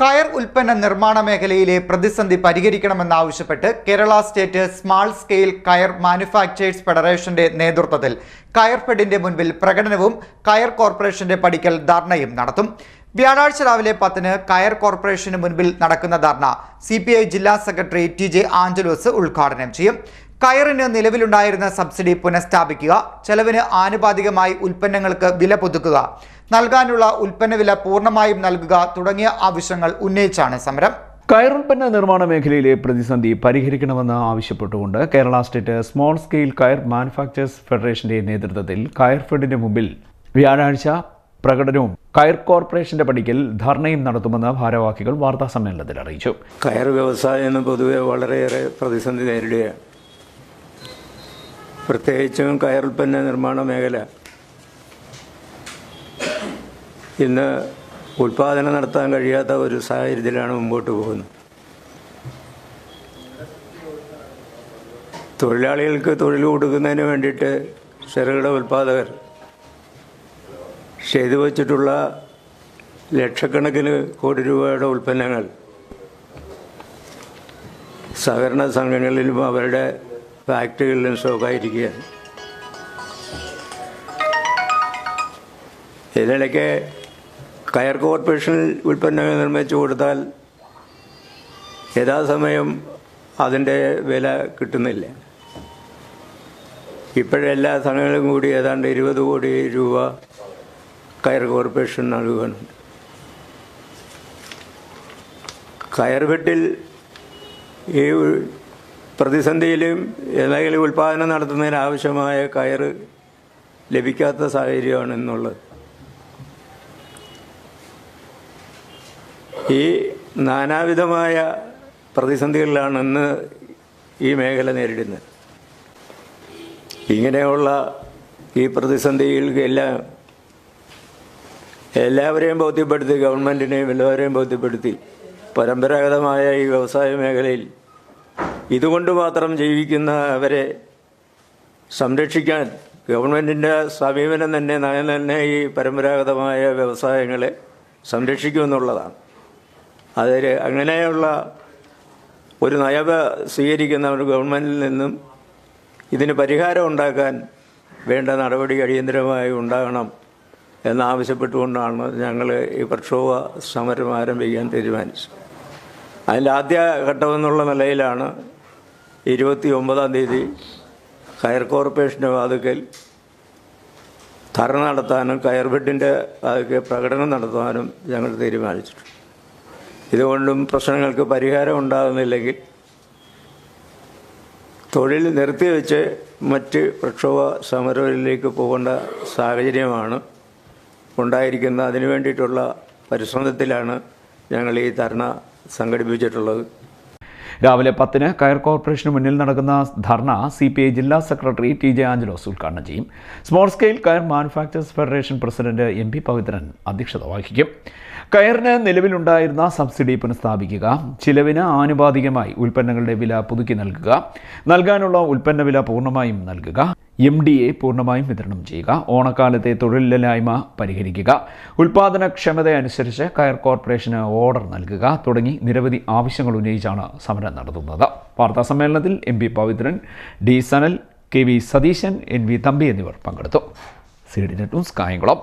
കയർ ഉൽപ്പന്ന നിർമ്മാണ മേഖലയിലെ പ്രതിസന്ധി പരിഹരിക്കണമെന്നാവശ്യപ്പെട്ട് കേരള സ്റ്റേറ്റ് സ്മാൾ സ്കെയിൽ കയർ മാനുഫാക്ചേഴ്സ് ഫെഡറേഷന്റെ നേതൃത്വത്തിൽ കയർ ഫെഡിന്റെ മുൻപിൽ പ്രകടനവും കയർ കോർപ്പറേഷന്റെ പടിക്കൽ ധർണയും നടത്തും. വ്യാഴാഴ്ച രാവിലെ പത്തിന് കയർ കോർപ്പറേഷന് മുൻപിൽ നടക്കുന്ന ധർണ സി ജില്ലാ സെക്രട്ടറി ടി ജെ ആഞ്ചലോസ് ഉദ്ഘാടനം ചെയ്യും. കയറിന് നിലവിലുണ്ടായിരുന്ന സബ്സിഡി പുനഃസ്ഥാപിക്കുക ചെലവിന് ആനുപാതികമായി ഉൽപ്പന്നങ്ങൾക്ക് വില പുതുക്കുക നൽകാനുള്ള ഉൽപ്പന്ന വില പൂർണമായും നൽകുക തുടങ്ങിയ ആവശ്യങ്ങൾ ഉന്നയിച്ചാണ് സമരം. കയറുൽപ്പന്ന നിർമ്മാണ മേഖലയിലെ പ്രതിസന്ധി പരിഹരിക്കണമെന്ന് ആവശ്യപ്പെട്ടുകൊണ്ട് Kerala state small scale coir manufacturers ഫെഡറേഷന്റെ നേതൃത്വത്തിൽ കയർ ഫെഡിന് മുമ്പിൽ വ്യാഴാഴ്ച പ്രകടനവും കയർ കോർപ്പറേഷന്റെ പടിക്കൽ ധർണയും നടത്തുമെന്ന് ഭാരവാഹികൾ വാർത്താ സമ്മേളനത്തിൽ അറിയിച്ചു. കയർ വ്യവസായം പൊതുവെ വളരെയേറെ പ്രതിസന്ധി നേരിടുകയാണ്. പ്രത്യേകിച്ചും കയറുൽപ്പന്ന നിർമ്മാണ മേഖല. ഇന്ന് ഉൽപാദനം നടത്താൻ കഴിയാത്ത ഒരു സാഹചര്യത്തിലാണ് മുമ്പോട്ട് പോകുന്നത്. തൊഴിലാളികൾക്ക് തൊഴിൽ കൊടുക്കുന്നതിന് വേണ്ടിയിട്ട് ചെറുകിട ഉൽപാദകർ ചെയ്തു വച്ചിട്ടുള്ള ലക്ഷക്കണക്കിന് കോടി രൂപയുടെ ഉൽപ്പന്നങ്ങൾ സഹകരണ സംഘങ്ങളിലും അവരുടെ ഫാക്ടറികളിലും സുഖമായിരിക്കുകയാണ്. ഇതിനിടയ്ക്ക് കയർ കോർപ്പറേഷനിൽ ഉൽപ്പന്നങ്ങൾ നിർമ്മിച്ചു കൊടുത്താൽ യഥാസമയം അതിന്റെ വില കിട്ടുന്നില്ല. ഇപ്പോഴെല്ലാ സ്ഥലങ്ങളും കൂടി ഏതാണ്ട് ഇരുപത് കോടി രൂപ കയർ കോർപ്പറേഷൻ നൽകുന്നുണ്ട്. കയർ വെട്ടിൽ ഈ പ്രതിസന്ധിയിലും ഏതെങ്കിലും ഉൽപ്പാദനം നടത്തുന്നതിന് ആവശ്യമായ കയറ് ലഭിക്കാത്ത സാഹചര്യമാണ് എന്നുള്ളത് ഈ നാനാവിധമായ പ്രതിസന്ധികളിലാണ് ഇന്ന് ഈ മേഖല നേരിടുന്നത്. ഇങ്ങനെയുള്ള ഈ പ്രതിസന്ധികൾക്ക് എല്ലാ എല്ലാവരെയും ബോധ്യപ്പെടുത്തി ഗവൺമെന്റിനെയും എല്ലാവരെയും ബോധ്യപ്പെടുത്തി പരമ്പരാഗതമായ ഈ വ്യവസായ മേഖലയിൽ ഇതുകൊണ്ട് മാത്രം ജീവിക്കുന്നവരെ സംരക്ഷിക്കാൻ ഗവൺമെന്റിന്റെ സമീപനം തന്നെ നയം തന്നെ ഈ പരമ്പരാഗതമായ വ്യവസായങ്ങളെ സംരക്ഷിക്കുമെന്നുള്ളതാണ് അതിൽ അങ്ങനെയുള്ള ഒരു നയവ സ്വീകരിക്കുന്ന ഒരു ഗവൺമെന്റിൽ നിന്നും ഇതിന് പരിഹാരം ഉണ്ടാക്കാൻ വേണ്ട നടപടി അടിയന്തരമായി ഉണ്ടാകണം എന്നാവശ്യപ്പെട്ടുകൊണ്ടാണ് ഞങ്ങൾ ഈ പ്രക്ഷോഭ സമരം ആരംഭിക്കാൻ തീരുമാനിച്ചത്. അതിന്റെ ആദ്യ ഘട്ടമെന്നുള്ള നിലയിലാണ് ഇരുപത്തി ഒമ്പതാം തീയതി കയർ കോർപ്പറേഷന്റെ വാതുക്കൽ ധർണ നടത്താനും കയർ ബെഡിന്റെ വാതുക്കൽ പ്രകടനം നടത്താനും ഞങ്ങൾ തീരുമാനിച്ചിട്ടുണ്ട്. ഇതുകൊണ്ടും പ്രശ്നങ്ങൾക്ക് പരിഹാരം ഉണ്ടാകുന്നില്ലെങ്കിൽ തൊഴിൽ നിർത്തിവെച്ച് മറ്റ് പ്രക്ഷോഭ സമരങ്ങളിലേക്ക് പോകേണ്ട സാഹചര്യമാണ് ഉണ്ടായിരിക്കുന്ന അതിനു വേണ്ടിയിട്ടുള്ള പരിശ്രമത്തിലാണ് ഞങ്ങൾ ഈ ധർണ സംഘടിപ്പിച്ചിട്ടുള്ളത്. രാവിലെ പത്തിന് കയർ കോർപ്പറേഷന് മുന്നിൽ നടക്കുന്ന ധർണ സി പി ഐ ജില്ലാ സെക്രട്ടറി ടി ജെ ആഞ്ചലോസ് ഉദ്ഘാടനം ചെയ്യും. സ്മോൾ സ്കെയിൽ കയർ manufacturers federation president M P Pavithran അധ്യക്ഷത വഹിക്കും. കയറിന് നിലവിലുണ്ടായിരുന്ന സബ്സിഡി പുനഃസ്ഥാപിക്കുക ചിലവിന് ആനുപാതികമായി ഉൽപ്പന്നങ്ങളുടെ വില പുതുക്കി നൽകുക നൽകാനുള്ള ഉൽപ്പന്ന വില പൂർണമായും നൽകുക എം ഡി എ പൂർണമായും വിതരണം ചെയ്യുക. ഓണക്കാലത്തെ തൊഴിലില്ലായ്മ പരിഹരിക്കുക. ഉൽപാദനക്ഷമത അനുസരിച്ച് കയർ കോർപ്പറേഷന് ഓർഡർ നൽകുക തുടങ്ങി നിരവധി ആവശ്യങ്ങൾ ഉന്നയിച്ചാണ് സമരം നടത്തുന്നത്. വാർത്താ സമ്മേളനത്തിൽ M P Pavithran D Sanal K V Satheesan N V Thampi എന്നിവർ പങ്കെടുത്തു. C D net news Kayamkulam.